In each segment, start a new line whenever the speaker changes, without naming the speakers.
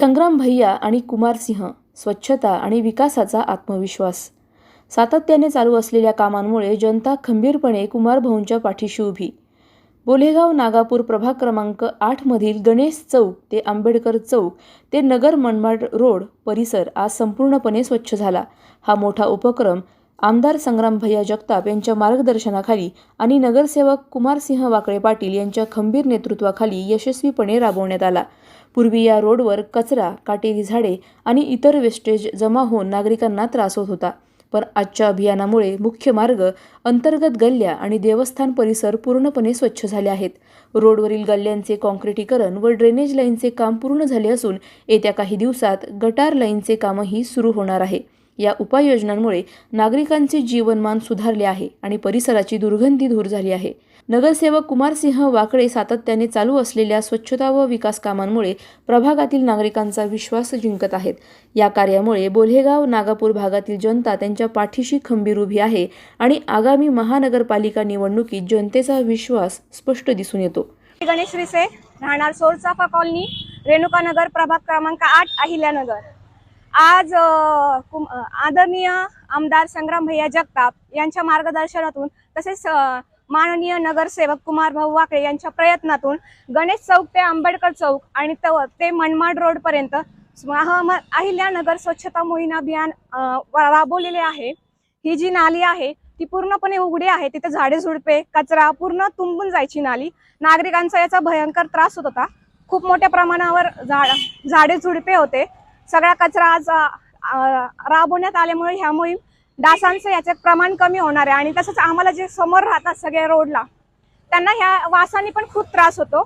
संग्राम भैया आणि कुमार सिंह स्वच्छता आणि विकासाचा आत्मविश्वास. सातत्याने चालू असलेल्या कामांमुळे जनता खंबीरपणे कुमारभाऊंच्या पाठीशी उभी. बोलेगाव नागापूर प्रभाग क्रमांक आठमधील गणेश चौक ते आंबेडकर चौक ते नगर मनमाड रोड परिसर आज संपूर्णपणे स्वच्छ झाला. हा मोठा उपक्रम आमदार संग्राम भैया जगताप यांच्या मार्गदर्शनाखाली आणि नगरसेवक कुमारसिंह वाकळे पाटील यांच्या खंबीर नेतृत्वाखाली यशस्वीपणे राबवण्यात आला. पूर्वी या रोडवर कचरा काटेरी झाडे आणि इतर वेस्टेज जमा होऊन नागरिकांना त्रास होत होता. पण आजच्या अभियानामुळे मुख्य मार्ग अंतर्गत गल्ल्या आणि देवस्थान परिसर पूर्णपणे स्वच्छ झाले आहेत. रोडवरील गल्ल्यांचे कॉन्क्रिटीकरण व ड्रेनेज लाईनचे काम पूर्ण झाले असून येत्या काही दिवसात गटार लाईनचे कामही सुरू होणार आहे. या उपाययोजनांमुळे नागरिकांचे जीवनमान सुधारले आहे आणि परिसराची दुर्गंधी दूर झाली आहे. नगरसेवक कुमारसिंह वाकडे सातत्याने चालू असलेल्या स्वच्छता व विकास कामांमुळे प्रभागातील नागरिकांचा विश्वास जिंकत आहेत. या कार्यामुळे बोल्हेगाव नागापूर भागातील जनता त्यांच्या पाठीशी खंबीर उभी आहे आणि आगामी महानगरपालिका निवडणुकीत जनतेचा विश्वास स्पष्ट दिसून येतो.
गणेश विसे राहणार सोरचाफा कॉलनी रेणुकानगर प्रभाग क्रमांक आठ अहिल्यानगर. आज कुम- आदरणीय आमदार संग्राम भैया जगताप यांच्या मार्गदर्शनातून तसेच माननीय नगरसेवक कुमार भाऊ वाकळे यांच्या प्रयत्नातून गणेश चौक ते आंबेडकर चौक आणि तव- ते मनमाड रोड पर्यंत अहिल्यानगर स्वच्छता मोहीम अभियान राबवलेले आहे. ही जी नाली आहे ती पूर्णपणे उघडी आहे. तिथे झाडे झुडपे कचरा पूर्ण तुंबून जायची नाली. नागरिकांचा याचा भयंकर त्रास होत होता. खूप मोठ्या प्रमाणावर झाड झाडे झुडपे होते. सगळा कचरा आज राबवण्यात आल्यामुळे ह्या मोहीम डासांचं याचे प्रमाण कमी होणार आहे. आणि तसंच आम्हाला जे समोर राहतात सगळ्या रोडला त्यांना ह्या वासाने पण खूप त्रास होतो.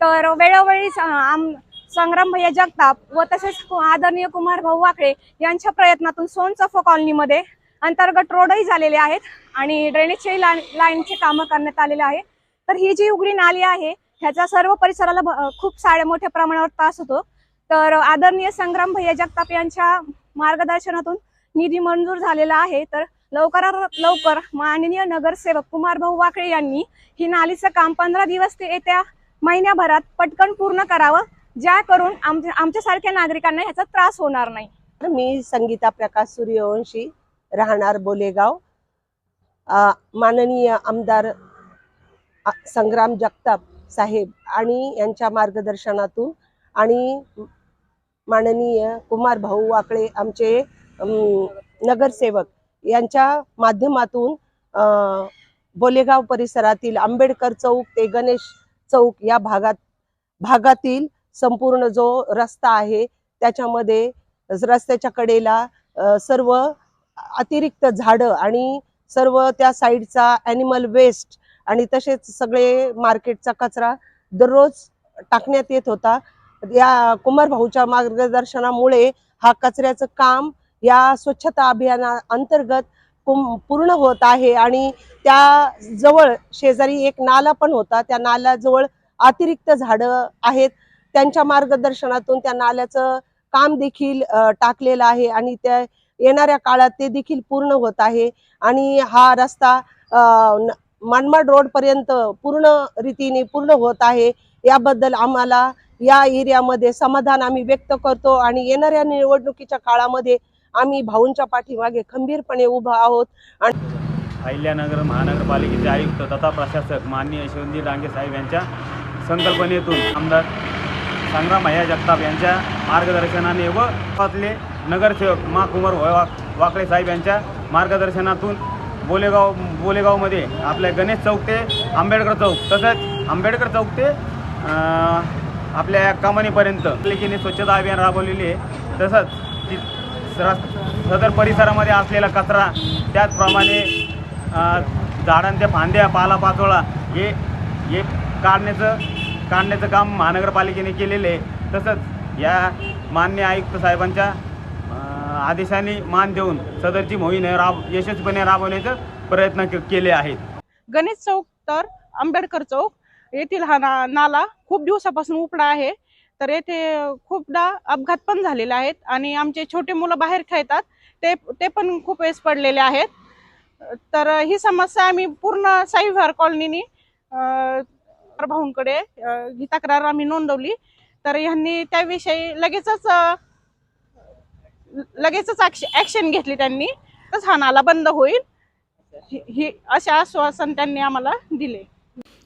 तर वेळोवेळी स- आम संग्राम भैया जगताप व तसेच आदरणीय कुमार भाऊ वाकळे यांच्या प्रयत्नातून सोनचफो कॉलनीमध्ये अंतर्गत रोडही झालेले आहेत आणि ड्रेनेजचे लाईनचे कामं करण्यात आलेले आहे. तर ही जी उघडी नाली आहे ह्याचा सर्व परिसराला भ- खूप साड्या मोठ्या प्रमाणावर त्रास होतो. तर आदरणीय संग्राम भैया जगताप यांच्या मार्गदर्शनातून निधी मंजूर झालेला आहे. तर लवकरात लवकर माननीय नगरसेवक कुमार भाऊ वाकळे यांनी ही नालीचं काम पंधरा दिवस ते येत्या महिन्याभरात पटकन पूर्ण करावं ज्या करून आमच्या आमच्यासारख्या नागरिकांना ह्याचा त्रास होणार नाही.
मी संगीता प्रकाश सूर्यवंशी राहणार बोलेगाव. माननीय आमदार संग्राम जगताप साहेब आणि यांच्या मार्गदर्शनातून आणि माननीय कुमार भाऊ वाकळे आमचे नगरसेवक यांच्या माध्यमातून बोलेगाव परिसरातील आंबेडकर चौक ते गणेश चौक या भागात भागातील संपूर्ण जो रस्ता आहे त्याच्यामध्ये रस्त्याच्या कडेला सर्व अतिरिक्त झाडं आणि सर्व त्या साईडचा ॲनिमल वेस्ट आणि तसेच सगळे मार्केटचा कचरा दररोज टाकण्यात येत होता. या कुमार भाऊच्या मार्गदर्शनामुळे हा कचऱ्याचं काम या स्वच्छता अभियाना अंतर्गत पूर्ण होत आहे आणि त्या जवळ शेजारी एक नाला पण होता. त्या नाल्याजवळ अतिरिक्त झाडं आहेत. त्यांच्या मार्गदर्शनातून त्या नाल्याचं काम देखील टाकलेलं आहे आणि त्या येणाऱ्या काळात ते देखील पूर्ण होत आहे आणि हा रस्ता अ, मनमाड रोड पर्यंत पूर्ण रीतीने पूर्ण होत आहे. याबद्दल आम्हाला या एरियामध्ये समाधान आम्ही व्यक्त करतो आणि येणाऱ्या निवडणुकीच्या काळामध्ये आम्ही भाऊंच्या पाठीमागे खंबीरपणे उभा आहोत.
आणि अहिल्यानगर महानगरपालिकेचे आयुक्त तथा प्रशासक माननीय यशवंती डांगे साहेब यांच्या संकल्पनेतून आमदार संग्राम भैया जगताप यांच्या मार्गदर्शनाने व गावातले नगरसेवक मा कुमार वा वाकळे साहेब यांच्या मार्गदर्शनातून बोलेगाव बोलेगावमध्ये आपल्या गणेश चौक ते आंबेडकर चौक तसंच आंबेडकर चौक ते आपल्या कमानीपर्यंत. पालिकेने स्वच्छता अभियान राबवलेली आहे. तसंच ती रस- सदर परिसरामध्ये असलेला कचरा त्याचप्रमाणे झाडांच्या फांद्या पालापाचोळा हे हे काढण्याचं काढण्याचं काम महानगरपालिकेने केलेले आहे. तसंच या मान्य आयुक्त साहेबांच्या आदेशाने मान देऊन सदरची मोहीम राब यशस्वीपणे राबवण्याचे प्रयत्न के- केले आहेत.
गणेश चौक तर आंबेडकर चौक येथील हा ना नाला खूप दिवसापासून उपडा आहे. तर येथे खूपदा अपघात पण झालेले आहेत आणि आमचे छोटे मुलं बाहेर खेळतात. ते ते पण खूप वेळेस पडलेले आहेत. तर ही समस्या आम्ही पूर्ण साईविहार कॉलनीनी भाऊंकडे ही तक्रार आम्ही नोंदवली. तर ह्यांनी त्याविषयी लगेचच लगेचच ऍक्शन घेतली त्यांनी. तर हा नाला बंद होईल. ही- असे आश्वासन त्यांनी आम्हाला दिले.